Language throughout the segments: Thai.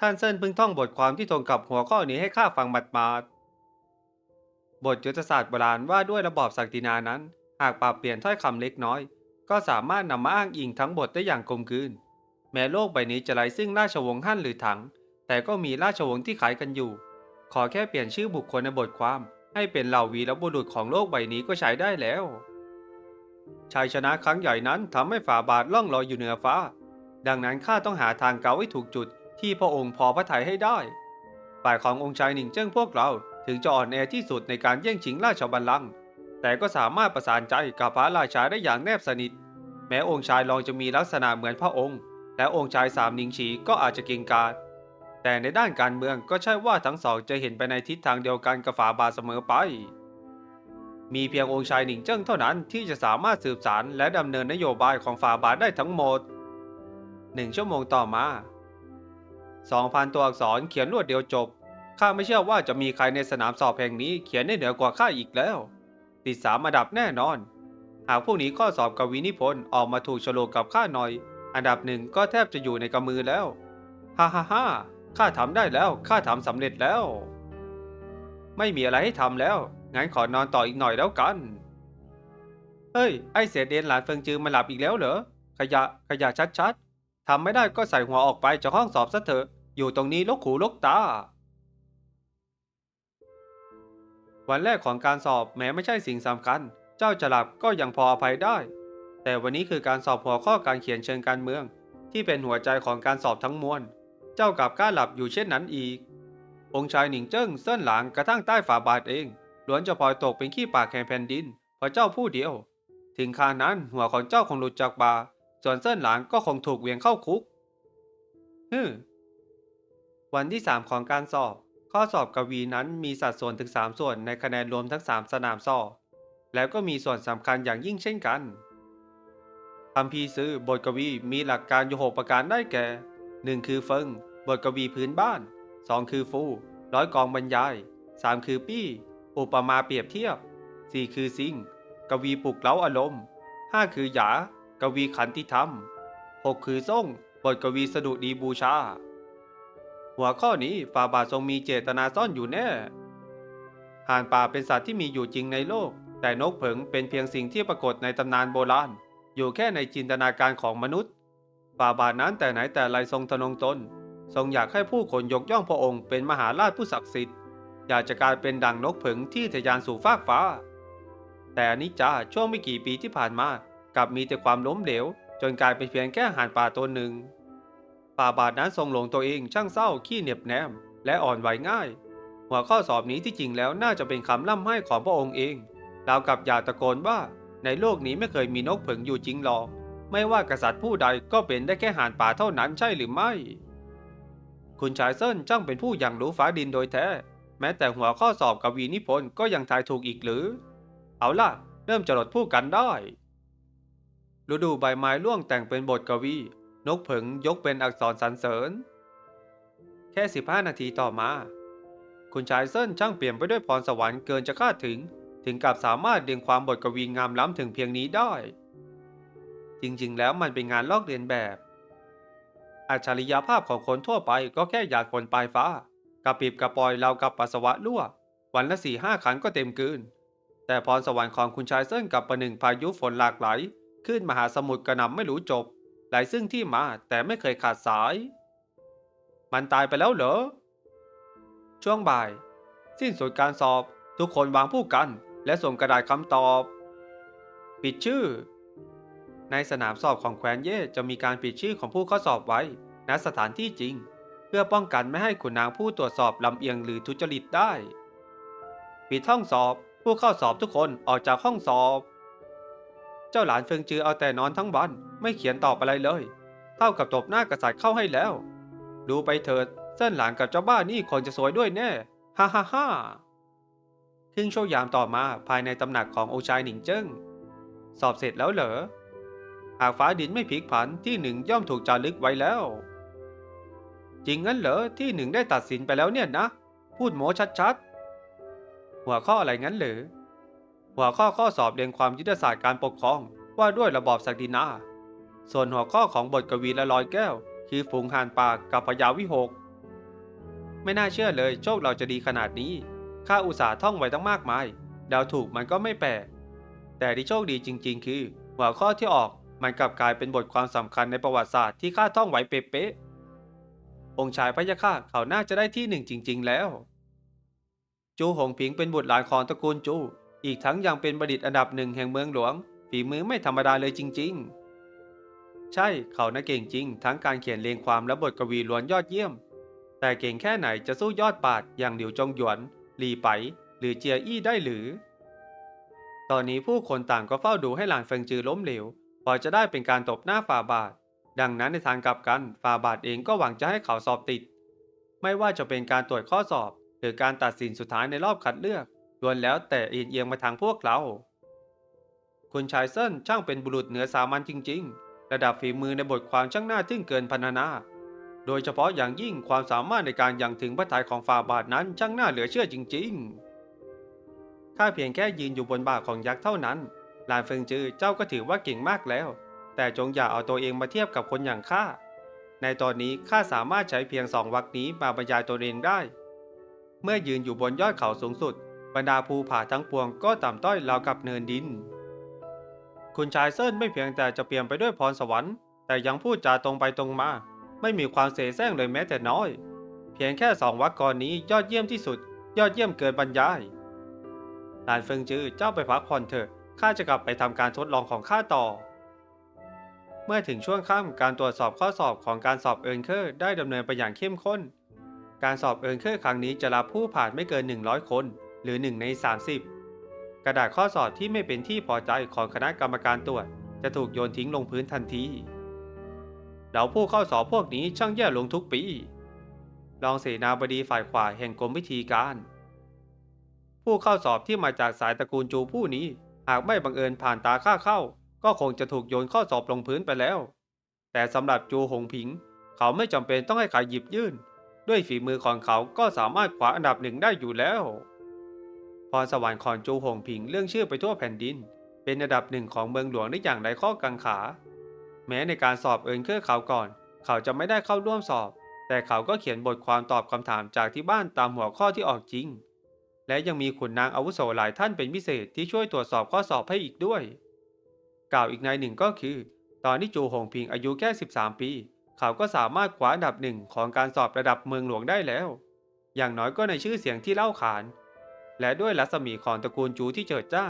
ท่านเซินเพิ่งท่องบทความที่ตรงกับหัวข้อนี้ให้ข้าฟังหมาดๆบทยุทธศาสตร์โบราณว่าด้วยระบอบศักดินานั้น หากปรับเปลี่ยนถ้อยคำเล็กน้อย ก็สามารถนำมาอ้างอิงทั้งบทได้อย่างกลมกลืน แม้โลกใบนี้จะไร้ซึ่งราชวงศ์ฮั่นหรือถัง แต่ก็มีราชวงศ์ที่ขายกันอยู่ ขอแค่เปลี่ยนชื่อบุคคลในบทความ ให้เป็นเหล่าวีรบุรุษของโลกใบนี้ก็ใช้ได้แล้วชัยชนะครั้งใหญ่นั้นทำให้ฝ่าบาทล่องลอยอยู่เหนือฟ้า ดังนั้นข้าต้องหาทางเกาให้ถูกจุด ที่พระองค์พอพระทัยให้ได้ฝ่ายขององค์ชายหนิงเจิ้งพวกเราถึงจะอ่อนแอที่สุดในการแย่งชิงราชบัลลังก์แต่ก็สามารถประสานใจกับพระราชาได้อย่างแนบสนิท แม้องค์ชายรองจะมีลักษณะเหมือนพระองค์ และองค์ชายสามหนิงฉีก็อาจจะเก่งกาจแต่ในด้านการเมืองก็ใช่ว่าทั้งสองจะเห็นไปในทิศทางเดียวกันกับฝาบาทเสมอไป มีเพียงองค์ชายหนิงเจิ้งเท่านั้นที่จะสามารถสืบสารและดำเนินนโยบายของฝาบาทได้ทั้งหมดหนึ่งชั่วโมงต่อมา สองพันตัวอักษรเขียนรวดเดียวจบ ข้าไม่เชื่อว่าจะมีใครในสนามสอบแห่งนี้เขียนได้เหนือกว่าข้าอีกแล้ว ติดสามอันดับแน่นอน หากพวกนี้ข้อสอบกวีนิพนธ์ออกมาถูกโฉลกกับข้าหน่อย อันดับหนึ่งก็แทบจะอยู่ในกำมือแล้ว ฮ่าฮ่าฮ่าข้าทำได้แล้ว ข้าทำสำเร็จแล้ว ไม่มีอะไรให้ทำแล้ว งั้นขอนอนต่ออีกหน่อยแล้วกัน เฮ้ย ไอเสียเดนหลานเฟิงจือมาหลับอีกแล้วเหรอ ขยะ ขยะชัดๆ ทำไม่ได้ก็ใส่หัวออกไปจากห้องสอบซะเถอะ อยู่ตรงนี้ลกหูลกตา วันแรกของการสอบแม้ไม่ใช่สิ่งสำคัญ เจ้าจะหลับก็ยังพออภัยได้ แต่วันนี้คือการสอบหัวข้อการเขียนเชิงการเมือง ที่เป็นหัวใจของการสอบทั้งมวล เจ้ากลับกล้าหลับอยู่เช่นนั้นอีก องค์ชายหนิงเจิ้งเส้นหลางกระทั่งใต้ฝ่าบาทเองล้วนจะพลอยตกเป็นขี้ปากแห่งแผ่นดินเพราะเจ้าผู้เดียว ถึงคานั้นหัวของเจ้าคงหลุดจากบา ส่วนเส้นหลางก็คงถูกเวียงเข้าคุกฮึวันที่ 3 ของการสอบ ข้อสอบกวีนั้นมีสัดส่วนถึง 3 ส่วนในคะแนนรวมทั้ง 3 สนามสอบ แล้วก็มีส่วนสำคัญอย่างยิ่งเช่นกันคำพีซื้อบทกวีมีหลักการอยู่หกประการได้แก่ 1. คือเฟิง บทกวีพื้นบ้าน 2. คือฟูร้อยกองบรรยาย 3. คือปี้ อุปมาเปรียบเทียบ 4. คือซิง กวีปลุกเร้าอารมณ์ 5. คือหยา กวีขันติธรรม 6. คือส่งบทกวีสดุดีบูชา หัวข้อนี้ฝ่าบาททรงมีเจตนาซ่อนอยู่แน่ ห่านป่าเป็นสัตว์ที่มีอยู่จริงในโลก แต่นกเผิงเป็นเพียงสิ่งที่ปรากฏในตำนานโบราณ อยู่แค่ในจินตนาการของมนุษย์ฝ่าบาทนั้นแต่ไหนแต่ไรทรงทะนงตน ทรงอยากให้ผู้คนยกย่องพระองค์เป็นมหาราชผู้ศักดิ์สิทธิ์ อยากจะกลายเป็นดังนกเผิงที่ทะยานสู่ฟากฟ้า แต่อันนี้จ้าช่วงไม่กี่ปีที่ผ่านมา กลับมีแต่ความล้มเหลว จนกลายเป็นเพียงแค่ห่านป่าตัวหนึ่ง ป่าบาทนั้นทรงหลงตัวเองช่างเศร้าขี้เหน็บแนม และอ่อนไหวง่าย หัวข้อสอบนี้ที่จริงแล้วน่าจะเป็นคำล่ำให้ของพระองค์เองราวกับอยากตะโกนว่าในโลกนี้ไม่เคยมีนกเผิงอยู่จริงหรอก ไม่ว่ากษัตริย์ผู้ใดก็เป็นได้แค่ห่านป่าเท่านั้นใช่หรือไม่ คุณชายเซินจ้างเป็นผู้อย่างรู้ฟ้าดินโดยแท้ แม้แต่หัวข้อสอบกวีนิพนธ์ก็ยังทายถูกอีกหรือ เอาล่ะ เริ่มจรดพูดกันได้ ฤดูใบไม้ร่วงแต่งเป็นบทกวี นกเผิงยกเป็นอักษรสรรเสริญ แค่ 15 นาทีต่อมา คุณชายเซินช่างเปลี่ยนไปด้วยพรสวรรค์เกินจะคาดถึง ถึงกับสามารถดึงความบทกวีงามล้ำถึงเพียงนี้ได้ จริงๆ แล้วมันเป็นงานลอกเลียนแบบ อัจฉริยภาพของคนทั่วไปก็แค่หยาดฝนปลายฟ้ากระปิบกระปอยเรากับปัสสาวะรั่ว วันละสี่ห้าครั้งก็เต็มกืนแต่พรสวรรค์ของคุณชายเซินกับประหนึ่งพายุฝนหลากไหล ขึ้นมหาสมุทรกระนำไม่รู้จบ ไหลซึ่งที่มาแต่ไม่เคยขาดสาย มันตายไปแล้วเหรอ ช่วงบ่าย สิ้นสุดการสอบทุกคนวางผู้กัน และส่งกระดาษคำตอบ ปิดชื่อ ในสนามสอบของแคว้นเย่จะมีการปิดชื่อของผู้เข้าสอบไว้ณสถานที่จริง เพื่อป้องกันไม่ให้ขุนนางผู้ตรวจสอบลำเอียงหรือทุจริตได้ ปิดห้องสอบผู้เข้าสอบทุกคนออกจากห้องสอบ เจ้าหลานเฟิงจือเอาแต่นอนทั้งวัน ไม่เขียนตอบอะไรเลย เท่ากับตบหน้ากษัตริย์เข้าให้แล้ว ดูไปเถิดเส้นหลานกับเจ้าบ้านนี่คงจะสวยด้วยแน่ ฮ่าฮ่าฮ่าครึ่งชั่วยามต่อมาภายในตำหนักของโอชายหนิงเจิ้ง สอบเสร็จแล้วเหรอ หากฟ้าดินไม่พลิกผันที่หนึ่งย่อมถูกจารึกไว้แล้ว จริงงั้นเหรอที่หนึ่งได้ตัดสินไปแล้วเนี่ยนะ พูดโม้ชัดๆ หัวข้ออะไรงั้นเหรือ หัวข้อข้อสอบเรียนความยุทธศาสตร์การปกครอง ว่าด้วยระบอบศักดินา ส่วนหัวข้อของบทกวีละลอยแก้ว คือฝูงห่านป่ากับพญาวิหก ไม่น่าเชื่อเลยโชคเราจะดีขนาดนี้ ข้าอุตส่าห์ท่องไว้ตั้งมากมายเดาถูกมันก็ไม่แปลก แต่ที่โชคดีจริง ๆ คือ หัวข้อที่ออกมันกลับกลายเป็นบทความสำคัญในประวัติศาสตร์ที่ข้าท่องไว้เป๊ะๆองค์ชายพระยาค่ะเขาน่าจะได้ที่หนึ่งจริง ๆ แล้ว จูหงผิงเป็นบุตรหลานของตระกูลจู อีกทั้งยังเป็นบัณฑิตอันดับหนึ่งแห่งเมืองหลวง ฝีมือไม่ธรรมดาเลยจริง ๆ ใช่เขาน่ะเก่งจริง ทั้งการเขียนเรียงความและบทกวีล้วนยอดเยี่ยม แต่เก่งแค่ไหนจะสู้ยอดปาดอย่างหลิวจงหยวน หลีไป หรือเจียอี้ได้หรือ ตอนนี้ผู้คนต่างก็เฝ้าดูให้หลานเฟิงจือล้มเหลว พอจะได้เป็นการตบหน้าฝ่าบาท ดังนั้นในทางกลับกันฝ่าบาทเองก็หวังจะให้เขาสอบติด ไม่ว่าจะเป็นการตรวจข้อสอบ หรือการตัดสินสุดท้ายในรอบคัดเลือก ล้วนแล้วแต่เอียงเอียงมาทางพวกเรา คุณชายเซินช่างเป็นบุรุษเหนือสามัญจริง ๆ ระดับฝีมือในบทความช่างน่าทึ่งเกินพรรณนา โดยเฉพาะอย่างยิ่งความสามารถในการยังถึงพระทัยของฝ่าบาทนั้นช่างน่าเหลือเชื่อจริง ๆ ข้าเพียงแค่ยืนอยู่บนบ่าของยักษ์เท่านั้น ลานเฟิงจือเจ้าก็ถือว่าเก่งมากแล้ว แต่จงอย่าเอาตัวเองมาเทียบกับคนอย่างข้า ในตอนนี้ข้าสามารถใช้เพียงสองวรรคนี้มาบรรยายตนเองได้ เมื่อยืนอยู่บนยอดเขาสูงสุด บรรดาภูผาทั้งปวงก็ต่ำต้อยราวกับเนินดิน คุณชายเซินไม่เพียงแต่จะเปลี่ยนไปด้วยพรสวรรค์ แต่ยังพูดจาตรงไปตรงมา ไม่มีความเสแสร้งเลยแม้แต่น้อย เพียงแค่สองวรรคกรนี้ยอดเยี่ยมที่สุด ยอดเยี่ยมเกินบรรยายหลานเฟิงจือเจ้าไปพักผ่อนเถอะข้าจะกลับไปทำการทดลองของข้าต่อ เมื่อถึงช่วงค่ำการตรวจสอบข้อสอบของการสอบเอิร์นเคอร์ได้ดำเนินไปอย่างเข้มข้น การสอบเอิร์นเคอร์ครั้งนี้จะรับผู้ผ่านไม่เกิน 100 คน หรือ 1 ใน 30 กระดาษข้อสอบที่ไม่เป็นที่พอใจของคณะกรรมการตรวจ จะถูกโยนทิ้งลงพื้นทันทีแล้วผู้เข้าสอบพวกนี้ช่างแย่ลงทุกปี รองเสนาบดีฝ่ายขวาแห่งกรมวิธีการ ผู้เข้าสอบที่มาจากสายตระกูลจูผู้นี้ หากไม่บังเอิญผ่านตาข้าเข้า ก็คงจะถูกโยนข้อสอบลงพื้นไปแล้ว แต่สำหรับจูหงผิง เขาไม่จำเป็นต้องให้ใครหยิบยื่น ด้วยฝีมือของเขาก็สามารถคว้าอันดับหนึ่งได้อยู่แล้ว พรสวรรค์ของจูหงผิงเรื่องชื่อไปทั่วแผ่นดิน เป็นอันดับหนึ่งของเมืองหลวงได้อย่างไร้ข้อกังขา แม้ในการสอบเอิญเครือเขาก่อน เขาจะไม่ได้เข้าร่วมสอบ แต่เขาก็เขียนบทความตอบคำถามจากที่บ้านตามหัวข้อที่ออกจริง และยังมีขุนนางอาวุโสหลายท่านเป็นพิเศษที่ช่วยตรวจสอบข้อสอบให้อีกด้วย กล่าวอีกในหนึ่งก็คือ ตอนที่จูหงพิงอายุแค่ 13 ปี เขาก็สามารถคว้าอันดับหนึ่งของการสอบระดับเมืองหลวงได้แล้ว อย่างน้อยก็ในชื่อเสียงที่เล่าขาน และด้วยรัศมีของตระกูลจูที่เจิดจ้า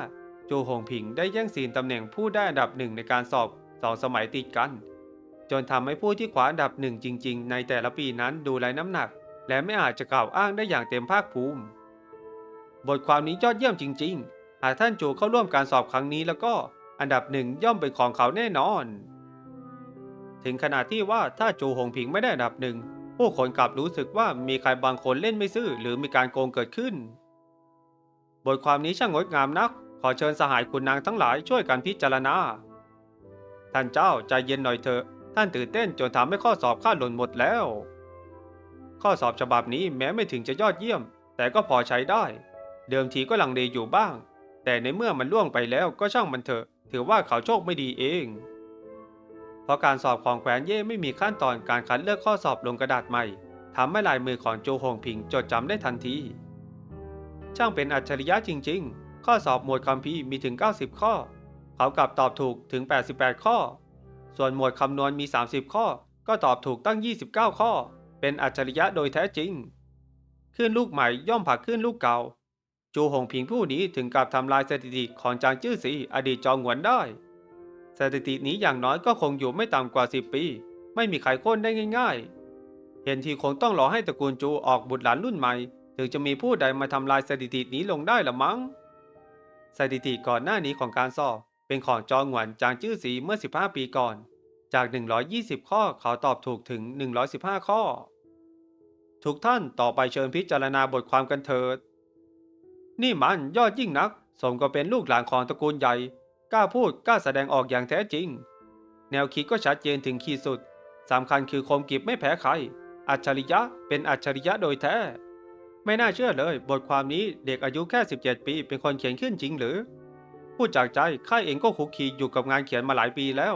จูหงพิงได้แย่งซีนตำแหน่งผู้ได้อันดับหนึ่งในการสอบสองสมัยติดกัน จนทำให้ผู้ที่คว้าอันดับหนึ่งจริง ๆ ในแต่ละปีนั้นดูไร้น้ำหนัก และไม่อาจจะกล่าวอ้างได้อย่างเต็มภาคภูมิ บทความนี้ยอดเยี่ยมจริง ๆ หากท่านจูเข้าร่วมการสอบครั้งนี้แล้วก็อันดับหนึ่งย่อมเป็นของเขาแน่นอน ถึงขนาดที่ว่าถ้าจูหงผิงไม่ได้อันดับหนึ่งผู้คนกลับรู้สึกว่ามีใครบางคนเล่นไม่ซื่อหรือมีการโกงเกิดขึ้น บทความนี้ช่างงดงามนัก ขอเชิญสหายคุณนางทั้งหลายช่วยกันพิจารณา ท่านเจ้าใจเย็นหน่อยเถอะ ท่านตื่นเต้นจนทำให้ข้อสอบข้าหล่นหมดแล้ว ข้อสอบฉบับนี้แม้ไม่ถึงจะยอดเยี่ยม แต่ก็พอใช้ได้ เดิมทีก็ลังเลอยู่บ้าง แต่ในเมื่อมันล่วงไปแล้วก็ช่างมันเถอะ ถือว่าเขาโชคไม่ดีเอง เพราะการสอบของแขวนเย่ไม่มีขั้นตอนการคัดเลือกข้อสอบลงกระดาษใหม่ทำให้ลายมือของโจฮงพิงจดจำได้ทันที ช่างเป็นอัจฉริยะจริง ๆ ข้อสอบหมวดคัมภีร์มีถึง 90 ข้อ เขากลับตอบถูกถึง 88 ข้อ ส่วนหมวดคำนวณมี 30 ข้อ ก็ตอบถูกตั้ง 29 ข้อ เป็นอัจฉริยะโดยแท้จริงขึ้นลูกใหม่ย่อมผักขึ้นลูกเก่า จูหงพิงผู้นี้ถึงกับทำลายสถิติของจางจื้อสีอดีตจองหวนได้ สถิตินี้อย่างน้อยก็คงอยู่ไม่ต่ำกว่า 10 ปี ไม่มีใครโค่นได้ง่าย ๆ เห็นทีคงต้องรอให้ตระกูลจูออกบุตรหลานรุ่นใหม่ ถึงจะมีผู้ใดมาทำลายสถิตินี้ลงได้ละมั้ง สถิติก่อนหน้านี้ของการสอบ เป็นของจองหวนจางจื้อสีเมื่อ 15 ปีก่อน จาก 120 ข้อเขาตอบถูกถึง 115 ข้อ ทุกท่านต่อไปเชิญพิจารณาบทความกันเถิด นี่มันยอดยิ่งนัก สมก็เป็นลูกหลานของตระกูลใหญ่ กล้าพูดกล้าแสดงออกอย่างแท้จริง แนวคิดก็ชัดเจนถึงขีดสุดสำคัญคือคมกิบไม่แพ้ใคร อัจฉริยะเป็นอัจฉริยะโดยแท้ ไม่น่าเชื่อเลย บทความนี้เด็กอายุแค่ 17 ปี เป็นคนเขียนขึ้นจริงหรือ พูดจากใจข้าเองก็คุกคีอยู่กับงานเขียนมาหลายปีแล้ว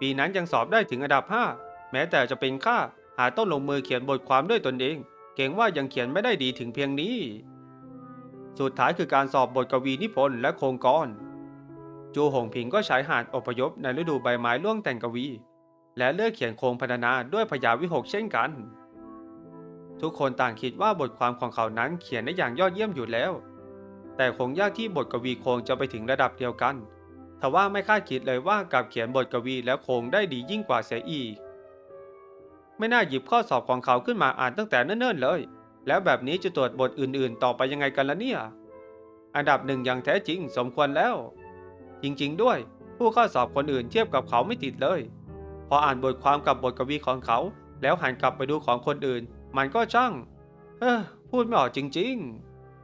ปีนั้นยังสอบได้ถึงอันดับ 5 แม้แต่จะเป็นข้าหาต้องลงมือเขียนบทความด้วยตนเอง เก่งว่ายังเขียนไม่ได้ดีถึงเพียงนี้ สุดท้ายคือการสอบบทกวีนิพนธ์และโครงกรจูหงผิงก็ใช้หาดอพยพในฤดูใบไม้ร่วงแต่งกวี และเลือกเขียนโครงพรรณนาด้วยพยาวิหกเช่นกัน ทุกคนต่างคิดว่าบทความของเขานั้นเขียนได้อย่างยอดเยี่ยมอยู่แล้ว แต่คงยากที่บทกวีโคงจะไปถึงระดับเดียวกันทว่าไม่คาดคิดเลยว่ากลับเขียนบทกวีและโคงได้ดียิ่งกว่าเสียอีก ไม่น่าหยิบข้อสอบของเขาขึ้นมาอ่านตั้งแต่เนิ่นๆเลย แล้วแบบนี้จะตรวจบทอื่นๆ ต่อไปยังไงกันล่ะเนี่ย อันดับหนึ่งอย่างแท้จริงสมควรแล้ว จริงๆด้วย ผู้ข้อสอบคนอื่นเทียบกับเขาไม่ติดเลย พออ่านบทความกับบทกวีของเขา แล้วหันกลับไปดูของคนอื่น มันก็ช่างเฮ้อพูดไม่ออกจริง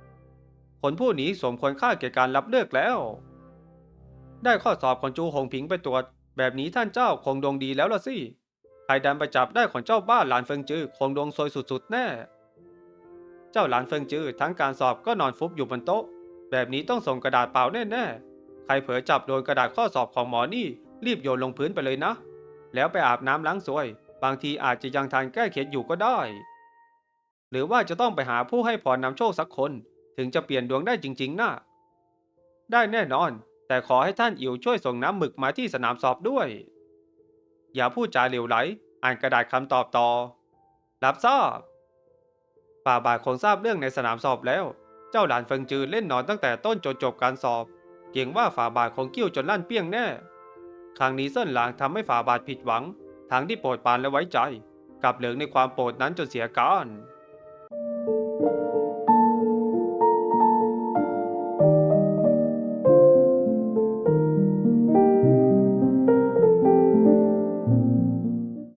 ๆ คนผู้นี้สมควรค่าแก่การรับเลือกแล้ว ได้ข้อสอบของจูหงผิงไปตรวจ แบบนี้ท่านเจ้าคงดวงดีแล้วล่ะสิ ใครดันไปจับได้ของเจ้าบ้านหลานเฟิงจือคงดวงซวยสุดๆแน่ เจ้าหลานเฟิงจือทั้งการสอบก็นอนฟุบอยู่บนโต๊ะ แบบนี้ต้องส่งกระดาษเปล่าแน่ๆ ใครเผลอจับโดนกระดาษข้อสอบของหมอนี่ รีบโยนลงพื้นไปเลยนะ แล้วไปอาบน้ำล้างสวย บางทีอาจจะยังทานแก้เข็ดอยู่ก็ได้ หรือว่าจะต้องไปหาผู้ให้พรนำโชคสักคน ถึงจะเปลี่ยนดวงได้จริงๆนะได้แน่นอน แต่ขอให้ท่านอิวช่วยส่งน้ำหมึกมาที่สนามสอบด้วย อย่าพูดจาเหลวไหล อ่านกระดาษคำตอบต่อ รับทราบฝ่าบาทคงทราบเรื่องในสนามสอบแล้ว เจ้าหลานเฟิงจือเล่นนอนตั้งแต่ต้นจนจบการสอบ เก่งว่าฝ่าบาทคงกิ้วจนลั่นเปี้ยงแน่ ครั้งนี้เส้นหลางทำให้ฝ่าบาทผิดหวัง ทางที่โปรดปรานและไว้ใจ กลับเหลืองในความโปรดนั้นจนเสียการ